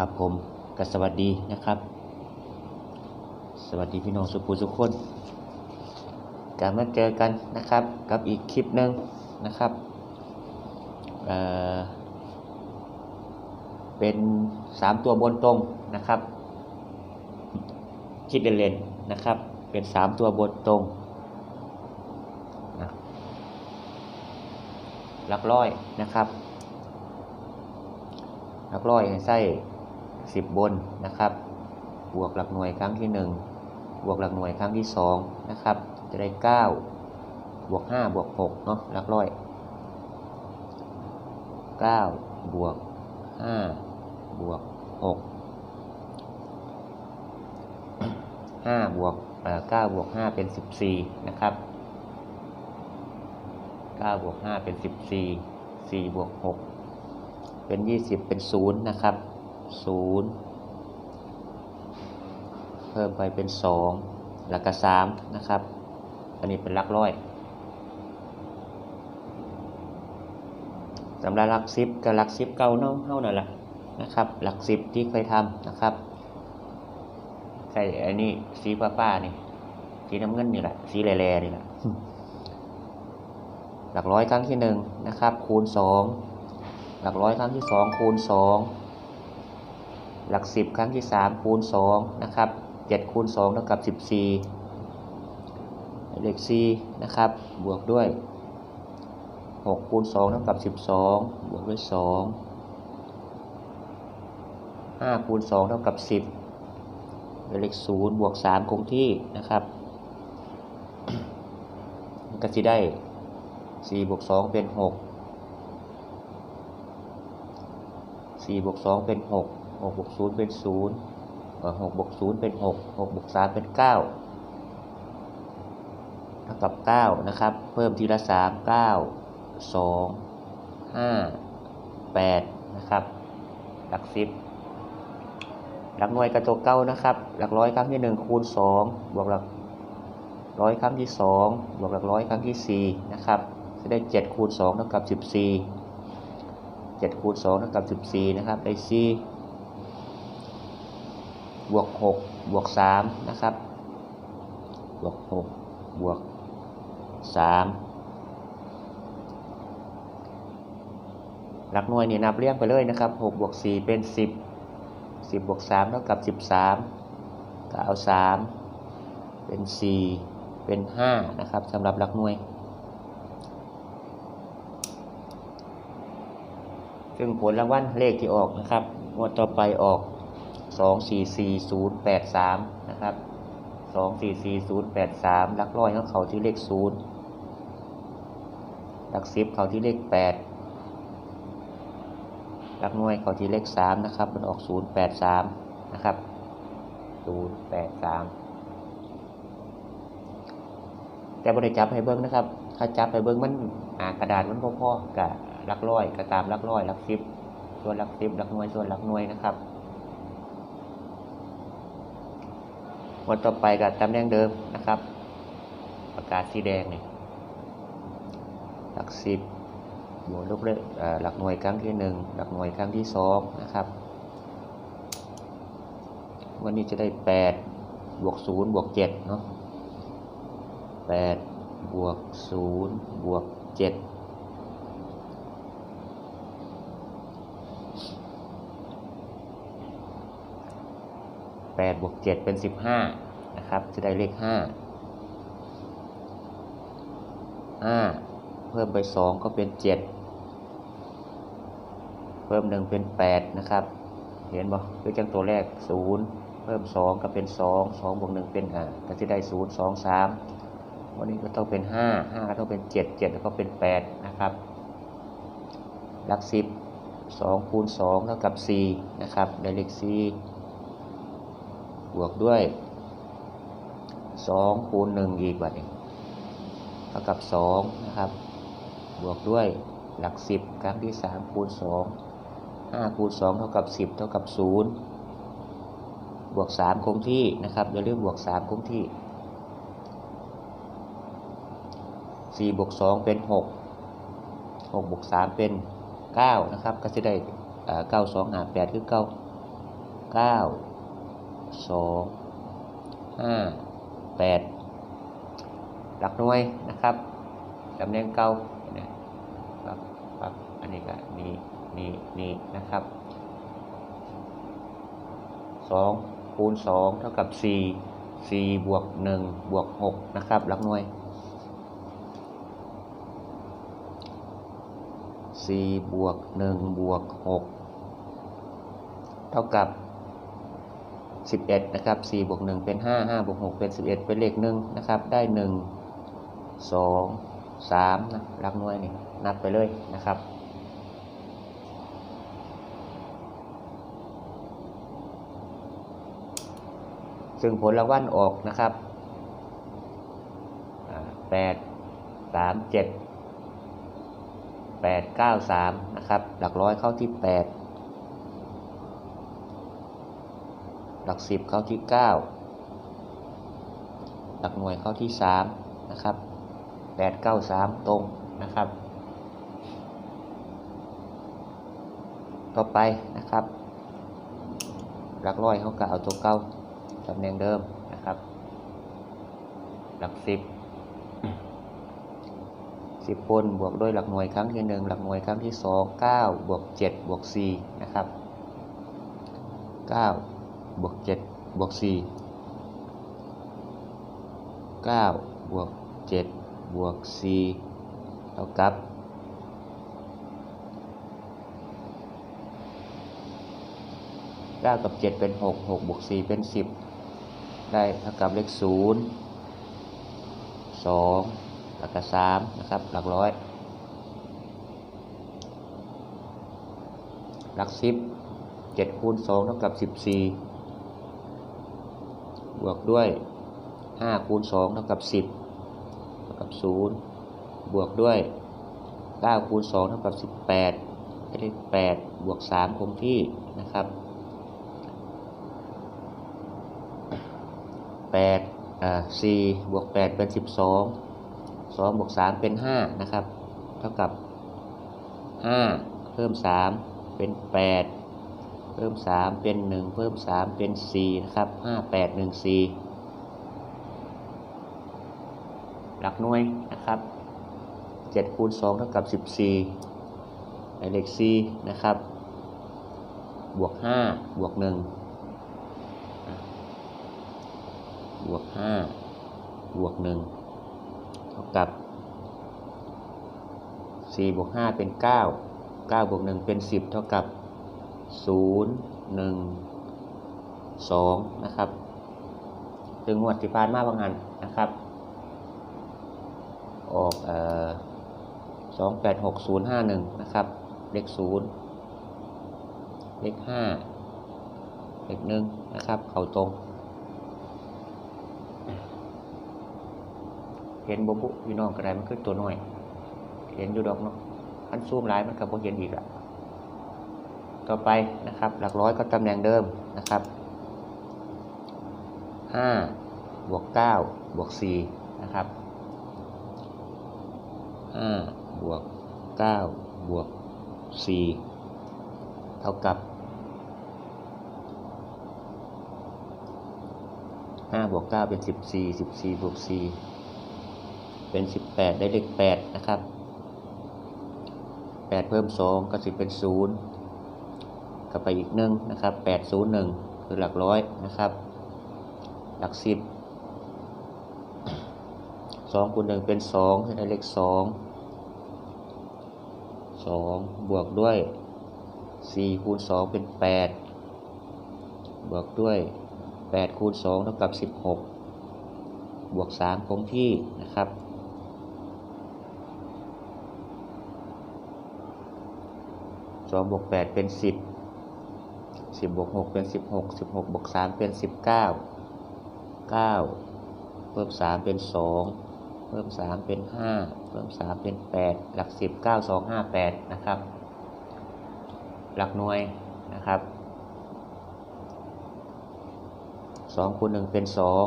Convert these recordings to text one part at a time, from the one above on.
ครับผมก็สวัสดีนะครับ สวัสดีพี่น้องสุภูสุขคนกลับมาเจอกันนะครับ กับอีกคลิปหนึ่งนะครับเเป็นสามตัวบนตรงนะครับ คิดเล่นๆนะครับ เป็นสามตัวบนตรงนะหลักร้อยนะครับหลักร้อยใส่ สิบบนนะครับ บวกหลักหน่วยครั้งที่หนึ่งบวกหลักหน่วยครั้งที่สองนะครับจะได้เก้าบวกห้าบวกหกเนาะหลักร้อยเก้าบวกห้าบวกหกห้าบวกเก้าบวกห้าเป็นสิบสี่นะครับเก้าบวกห้าเป็นสิบสี่สี่บวกหกเป็นยี่สิบเป็นศูนย์นะครับ ศูนย์เพิ่มไปเป็นสองหลักกสามนะครับ อันนี้เป็นหลักร้อยสำหรับหลักสิบกับหลักสิบเก่าเน่าเท่านั่นแหละนะครับ หลักสิบที่เคยทำนะครับใส่อันนี้สีป้าป้าๆนี่สีน้ำเงินนี่แหละสีแร่ๆนี่แหละหลักร้อยครั้งที่หนึ่งนะครับ คูณสองหลักร้อยครั้งที่สองคูณสอง หลักสิบครั้งที่สามคูณสองนะครับเจ็ดคูณสองเท่ากับสิบสี่เลขสี่นะครับ บวกด้วยหกคูณสองเท่ากับสิบสองบวกด้วยสองห้าคูณสองเท่ากับสิบเลขศูนย์บวกสามคงที่นะครับก็จะได้สี่บวกสองเป็นหกสี่บวกสองเป็นห กหกบวกศูนย์เป็นศูนย์หกบวกศูนย์เป็นหกหกบวกสามเป็นเก้าเท่ากับเก้านะครับ เพิ่มทีละสามเก้าสองห้าแปดนะครับ หลักสิบหลักหน่วยกระตัวเก้านะครับ หลักร้อยครั้งที่หนึ่งคูณสองบวกหลักร้อยครั้งที่สองบวกหลักร้อยครั้งที่สี่นะครับ จะได้เจ็ดคูณสองเท่ากับสิบสี่เจ็ดคูณสองเท่ากับสิบสี่นะครับได้สี่ บวกหกบวกสามนะครับ บวกหกบวกสามหลักหน่วยนี่นับเรียงไปเลยนะครับหกบวกสี่เป็นสิบสิบบวกสามเท่ากับสิบสามก็เอาสามเป็นสี่เป็นห้านะครับสำหรับหลักหน่วย ซึ่งผลรางวัลเลขที่ออกนะครับงวดต่อไปออก สองสี่สี่ศูนย์แปดสามนะครับสองสี่สี่ศูนย์แปดสามลักร้อยของเขาที่เลขศูนย์หลักสิบเขาที่เลขแปดหลักหน่วยเขาที่เลขสามนะครับ มันออกศูนย์แปดสามนะครับศูนย์แปดสามแต่บริจับให้เบิ้งนะครับ ถ้าจับให้เบิ้งมันอากระดาษมันพ่อๆกับลักร้อยก็ตามลักร้อยลักสิบส่วนลักสิบลักหน่วยส่วนลักหน่วยนะครับ วันต่อไปกับตำแหน่งเดิมนะครับประกาศสีแดงนี่หลักสิบบวกลบเลยเอ่อหลักหน่วยครั้งที่หนึ่งหลักหน่วยครั้งที่สองนะครับวันนี้จะได้แปดบวกศูนย์บวกเจ็ดเนาะแปดบวกศูนย์บวกเจ็ด แปดบวกเจ็ดเป็นสิบห้านะครับ จะได้เลขห้าห้าเพิ่มไปสองก็เป็นเจ็ดเพิ่มหนึ่งเป็นแปดนะครับ เห็นบ่คือจังตัวแรกศูนย์เพิ่มสองก็เป็นสองสองบวกหนึ่งเป็นอ่าก็จะได้ศูนย์สองสามวันนี้ก็ต้องเป็นห้าห้าก็ต้องเป็นเจ็ดเจ็ดแล้วก็เป็นแปดนะครับหลักสิบสองคูณสองเท่ากับสี่นะครับ ได้เลขสี่ บวกด้วยสองคูณหนึ่งอีกบัดนี้เท่ากับสองนะครับ บวกด้วยหลักสิบครั้งที่สามคูณสองห้าคูณสองเท่ากับสิบเท่ากับศูนย์บวกสามคงที่นะครับอย่าลืมบวกสามคงที่สี่บวกสองเป็นหกหกบวกสามเป็นเก้านะครับ ก็จะได้เก้าสองหาแปดคือเก้าเก้า สองห้าแปดหลักหน่วยนะครับตำแหน่งเก่านี่ยปั๊บปับอันนี้ก็นี่นี่นี่นะครับสองคูณสองเท่ากับสี่สี่บวกหนึ่งบวกหกนะครับหลักหน่วยสี่บวกหนึ่งบวกหกเท่ากับ 11นะครับ4บวก1เป็น 5 5บวก6เป็น 11 เป็นเลข1นะครับ ได้ 1 2 3นะรักหน่วยนี่นับไปเลยนะครับซึ่งผลรางวัลออกนะครับแปดสามเจ็ดแปดเก้าสามนะครับ หลักร้อยเข้าที่แปด หลักสิบเข้าที่เก้าหลักหน่วยเข้าที่สามนะครับแปดเก้าสามตรงนะครับ ต่อไปนะครับ หลักร้อยเขาก็เอาตัวเก้าตำแหน่งเดิมนะครับ หลักสิบสิบคนบวกด้วยหลักหน่วยครั้งที่หนึ่งหลักหน่วยครั้งที่สองเก้าบวกเจ็ดบวกสี่นะครับเก้า บวกเจ็ดบวกสี่เก้าบวกเจ็ดบวกสี่เท่ากับเก้ากับเจ็ดเป็นหกหกบวกสี่เป็นสิบได้เท่ากับเลขศูนย์สองหลักสามนะครับ หลักร้อยหลักสิบเจ็ดคูณสองเท่ากับสิบสี่ บวกด้วยห้าคูณสองเท่ากับสิบเท่ากับศูนย์บวกด้วยเก้าคูณสองเท่ากับสิบแปดได้เลขแปดบวกสามคงที่นะครับแปดอ่าสี่บวกแปดเป็นสิบสองสองบวกสามเป็นห้านะครับ เท่ากับห้าเพิ่มสามเป็นแปด เพิ่มสามเป็นหนึ่งเพิ่มสามเป็นสี่นะครับห้าแปดหนึ่งสี่หลักหน่วยนะครับเจ็ดคูณสองเท่ากับสิบสี่เลขสี่นะครับ บวกห้าบวกหนึ่งบวกห้าบวกหนึ่งเท่ากับสี่บวกห้าเป็นเก้าเก้าบวกหนึ่งเป็นสิบเท่ากับ ศูนย์หนึ่งสองนะครับถึงงวดที่ผ่านมาบางอันนะครับ ออกเอ่อสองแปดหกศูนย์ห้าหนึ่งนะครับ เลขศูนย์เลขห้าเลขหนึ่งนะครับ เข้าตรง เห็นบุบุพี่น้องกระไดมันคือตัวน้อย เห็นอยู่ดอกเนาะอันซูมหลายมันกับโบเห็นอีกอะ ต่อไปนะครับ หลักร้อยก็ตำแหน่งเดิมนะครับ5บวก9บวก4นะครับ5บวก9บวก4เท่ากับ5บวก9เป็น 14 14บวก4เป็น 18 ได้เลข8นะครับ8เพิ่ม 2 ก็สิเป็น 0้าไปอีกหนึ่งนะครับแปดศูนย์หนึ่งคือหลักร้อยนะครับ หลักสิบสองคูณหนึ่งเป็นสองให้ได้เลขสองสองบวกด้วยสี่คูณสองเป็นแปดบวกด้วยแปดคูณสองเท่ากับสิบหกบวกสามคงที่นะครับสองบวกแปดเป็นสิบ สิบบวกหกเป็นสิบหกสิบหกบวกสามเป็นสิบเก้าเก้าเพิ่มสามเป็นสองเพิ่มสามเป็นห้าเพิ่มสามเป็นแปดหลักสิบเก้าสองห้าแปดนะครับ หลักหน่วยนะครับสองคูณหนึ่งเป็นสอง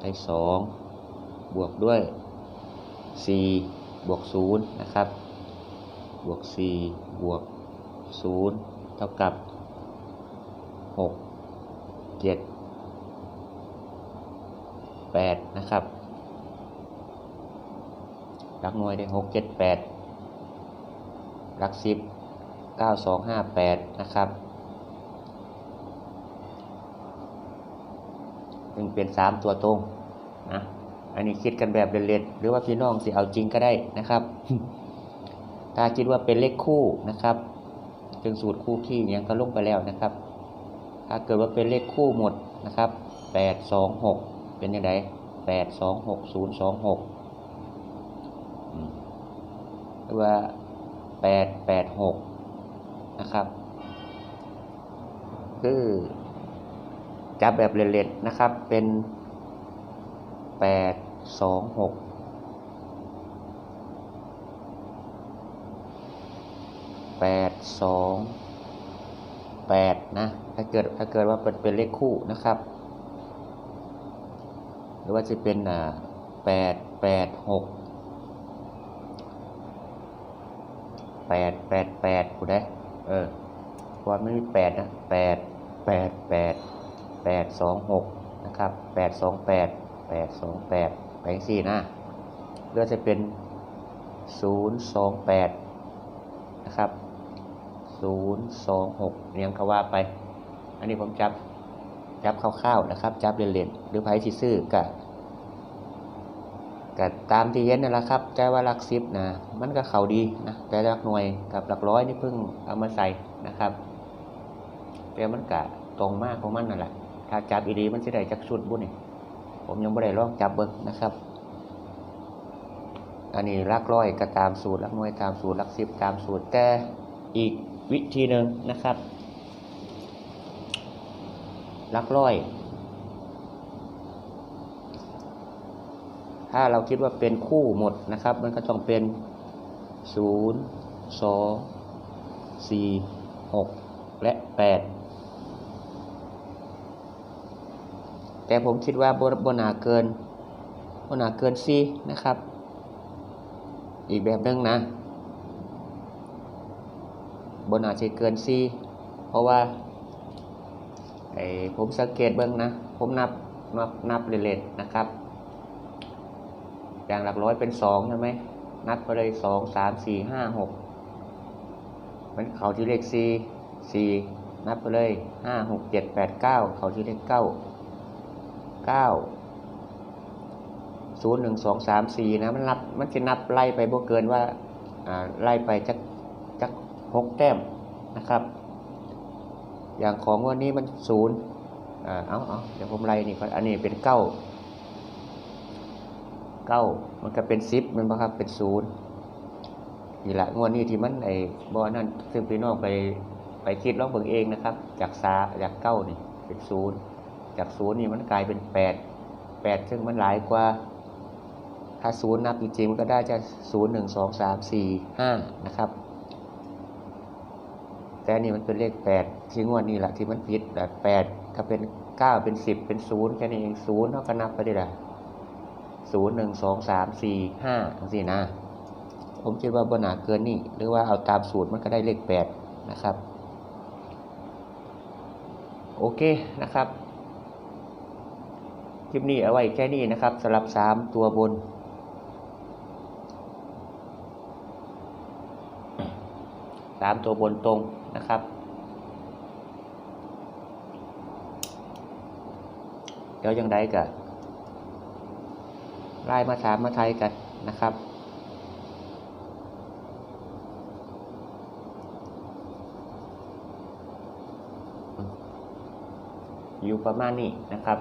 ได้สองบวกด้วยสี่บวกศูนย์นะครับ บวกสี่บวกศูนย์ เท่ากับหกเจ็ดแปดนะครับหลักหน่วยได้หกเจ็ดแปดรักสิบเก้าสองห้าแปดนะครับซึ่งเป็นสามตัวตรงนะอันนี้คิดกันแบบเล่นๆหรือว่าพี่น้องสิเอาจริงก็ได้นะครับ ถ้าคิดว่าเป็นเลขคู่นะครับ จึงสูตรคู่ขี้ยังก็ลงไปแล้วนะครับ ถ้าเกิดว่าเป็นเลขคู่หมดนะครับแปดสองหกเป็นยังไงแปดสองหกศูนย์สองหกหรือว่าแปดแปดหกนะครับ คือจับแบบเล่นๆนะครับเป็นแปดสองหก แปดสองแปดนะถ้าเกิดถ้าเกิดว่าเป็นเป็นเลขคู่นะครับ หรือว่าจะเป็นอ่าแปดแปดหกแปดแปดแปดกูได้เออว่าไม่มีแปดนะแปดแปดแปดแปดสองหกนะครับแปดสองแปดแปดสองแปดไปสี่นะหรือว่าจะเป็นศูนย์สองแปดนะครับ ศูนย์สองหกเรียงก็ว่าไป อันนี้ผมจับจับคร่าวๆนะครับ จับเล่นๆหรือไพ่ที่ซื้อกับกับตามที่เห็นนั่นแหละครับแต่ว่าหลักสิบนะมันก็เขาดีนะแต่หลักหน่วยกับหลักร้อยนี่เพิ่งเอามาใส่นะครับแต่มันกะตรงมากของมันนั่นแหละถ้าจับอีดีมันจะได้จักชุดบุญนี่ผมยังไม่ได้ลองจับเบิ้งนะครับ อันนี้ลักร้อยก็ตามสูตรลักหน่วยตามสูตรลักสิบตามสูตรแต่อีก วิธีหนึ่งนะครับลักร้อย ถ้าเราคิดว่าเป็นคู่หมดนะครับ มันก็ต้องเป็น 0 2 4 6 และ 8 แต่ผมคิดว่าบนาเกินบนาเกิน4นะครับ อีกแบบหนึงนะ บนาจะเกิน4เพราะว่าไอ้ผมสังเกตเบื้องนะ ผมนับนับนับเล่นๆนะครับ อย่างหลักร้อยเป็นสองใช่ไหมนับไปเลยสองสามสี่ห้าหกมันเขาที่เลขสี่สี่นับไปเลยห้าหกเจ็ดแปดเก้าเขาที่เลขเก้าเก้าศูนย์หนึ่งสองสามสี่นะมันนับมันจะนับไล่ไปบ่เกินว่าอ่าไล่ไปจัก หกแต้มนะครับ อย่างของวันนี้มันศูนย์อ่าเอาเอาเดี๋ยวผมไล่นี่ก่อนอันนี้เป็นเก้าเก้ามันก็เป็นซิปมันบ่ครับเป็นศูนย์นี่แหละงวดนี้ที่มันไอ้บอนั่นซึ่งพี่น้องไปไปคิดลองเบิ่งเองนะครับ จากสาจากเก้านี่เป็นศูนย์จากศูนย์นี่มันกลายเป็นแปดแปดซึ่งมันหลายกว่าถ้าศูนย์นับจริงๆมันก็ได้จะศูนย์หนึ่งสองสามสี่ห้านะครับ แต่นี่มันเป็นเลขแปดที่งวดนี้แหละที่มันผิดแบบแปดถ้าเป็นเก้าเป็นสิบเป็นศูนย์แค่นี้เองศูนย์เท่ากันนับไปได้ละศูนย์หนึ่งสองสามสี่ห้าสี่นะ ผมคิดว่าบนาเกินนี่ หรือว่าเอาตามสูตรมันก็ได้เลขแปดนะครับ โอเคนะครับคลิปนี้เอาไว้แค่นี้นะครับสำหรับสามตัวบนสามตัวบนตรง นะครับ เดี๋ยวยังได้กะไล่มาถามมาไทยกันนะครับอยู่ประมาณนี้นะครับ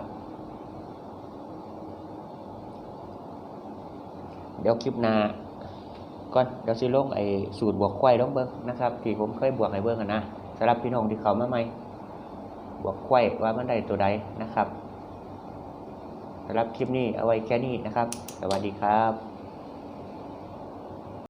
เดี๋ยวคลิปหน้า ก่อนเดี๋ยวสิลงไอ้สูตรบวกควายลงเบิ้งนะครับที่ผมเคยบวกให้เบิ้งกันนะสำหรับพี่น้องที่เขามาใหม่บวกควายว่ามันได้ตัวใดนะครับสำหรับคลิปนี้เอาไว้แค่นี้นะครับ สวัสดีครับ